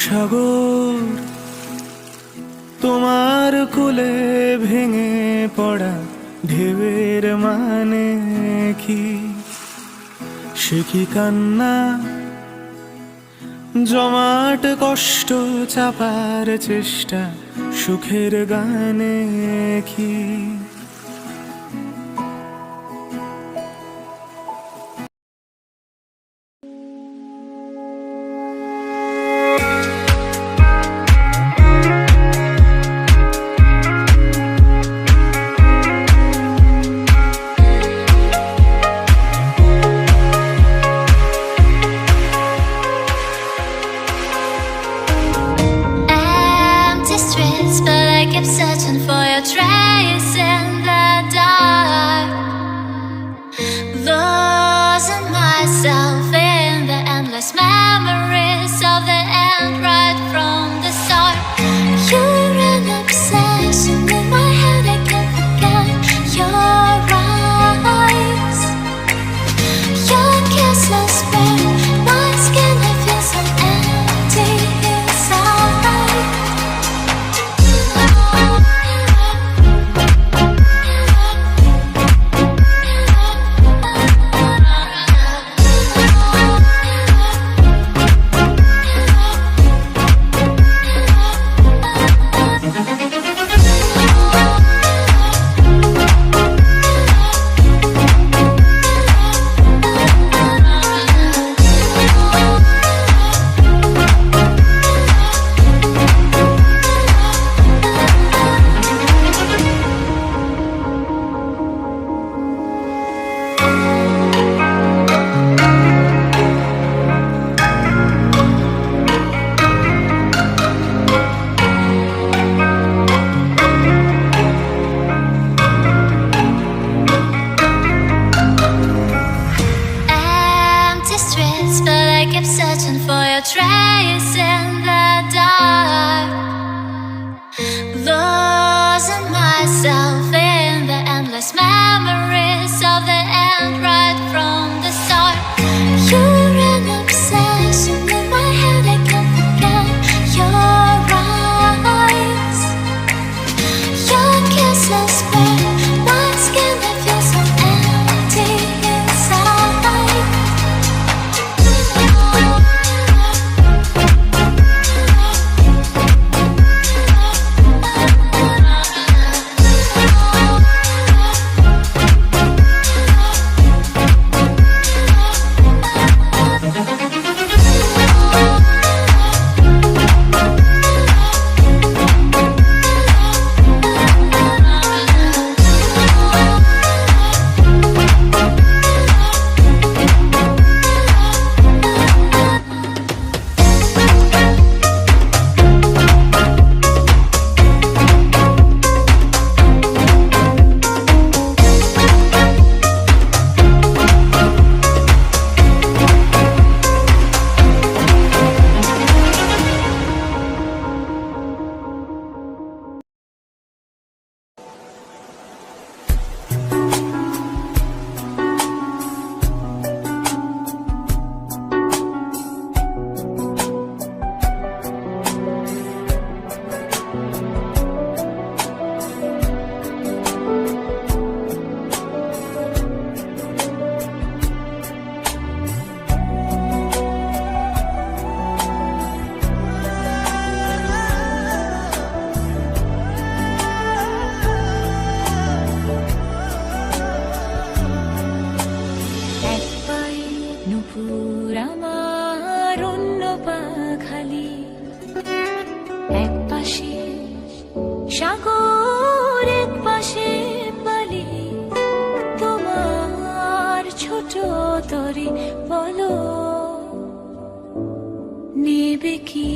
সাগর, তোমার কোলে ভেঙে পড়া ঢেবের মানে কি? সে কি কান্না? জমাট কষ্ট চাপার চেষ্টা সুখের গানে কি? তরি বলো নেবে কি?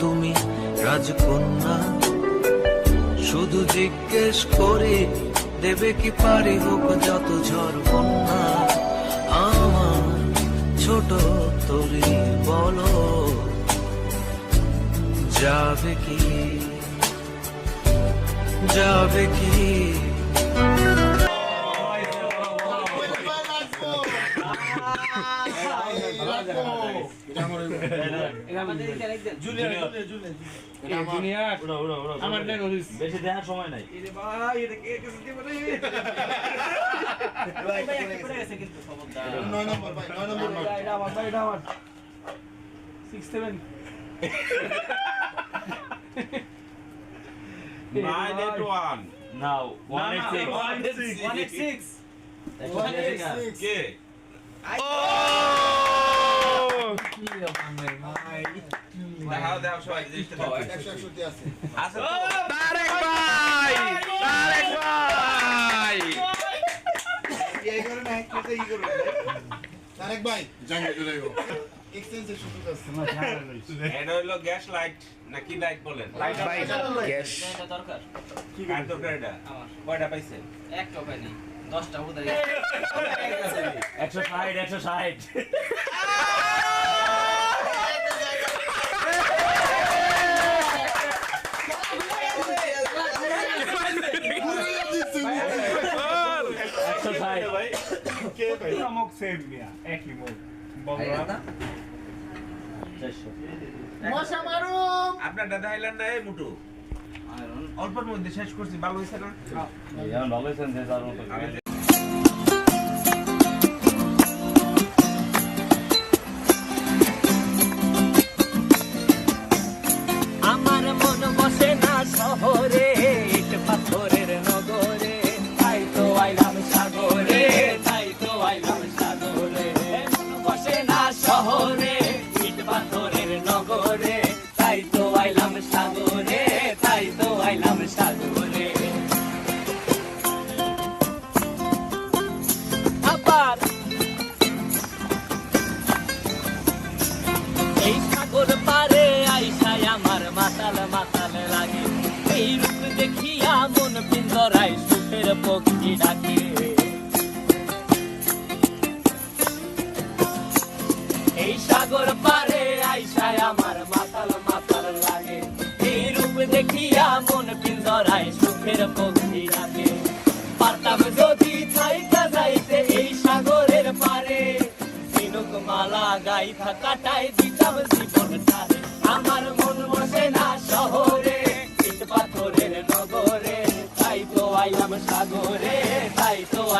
তুমি, রাজকন্যা। শুধু জিজ্ঞেস করে দেবে কি পারি হোক যত ঝড় বন্যা। আমার ছোট তরি বলো, যাবে কি? যাবে কি? বেশি দেওয়ার সময় one. Six one six. দেখাও সবাই, জিনিসটা তারেক ভাই তারেক ভাই তারেক ভাই এক্সচেঞ্জের সুযোগ গ্যাস লাইট নাকি লাইট বলেন লাইট ভাই গ্যাস দরকার কি কার দরকার এটা কয়টা পাইছে একটা পাইনি 10টা চারশো। আপনার দাদা আইলেন না এই মুটু? অল্পের মধ্যে শেষ করছি ভালো হয়েছে না? এখন ভালো হয়েছেন যে যার মতো। এই সাগর মাতাল মাতাল এই রূপ দেখিয়া মন পিন্দরাই সুখের পক্ষী ডাকে পারতাম যদি থাইকা যাইতে এই সাগরের পারে। ঝিনুক মালা গাই থাকাটাই দিতাম জীবন আমার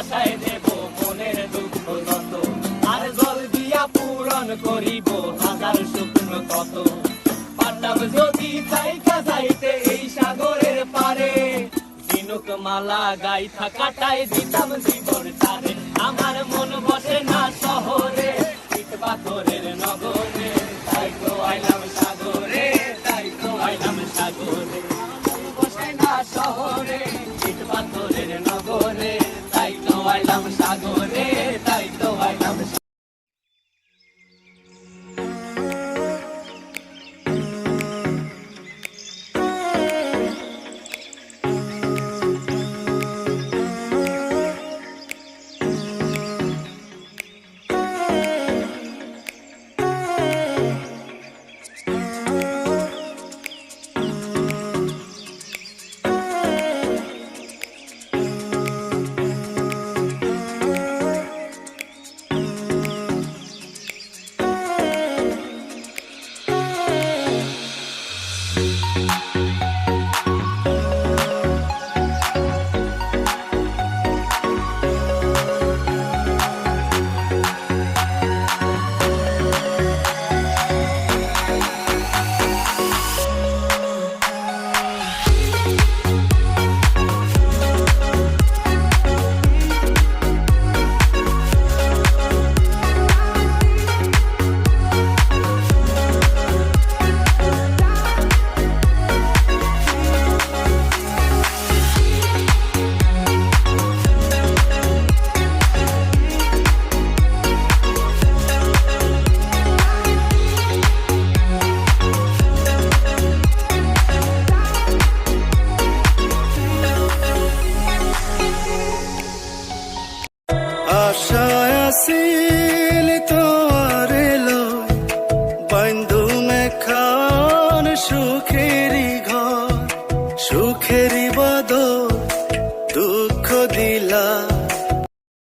ভাসায় দেব মনের দুঃখ যত। আর জল দিয়া পূরণ করিব হাজার শুকনো কত। পারতাম যদি থাইকা যাইতে এই সাগরের পারে, ঝিনুক মালা গাই থাকাটাই দিতাম জীবন তারে। আমার মন বসে না শহরে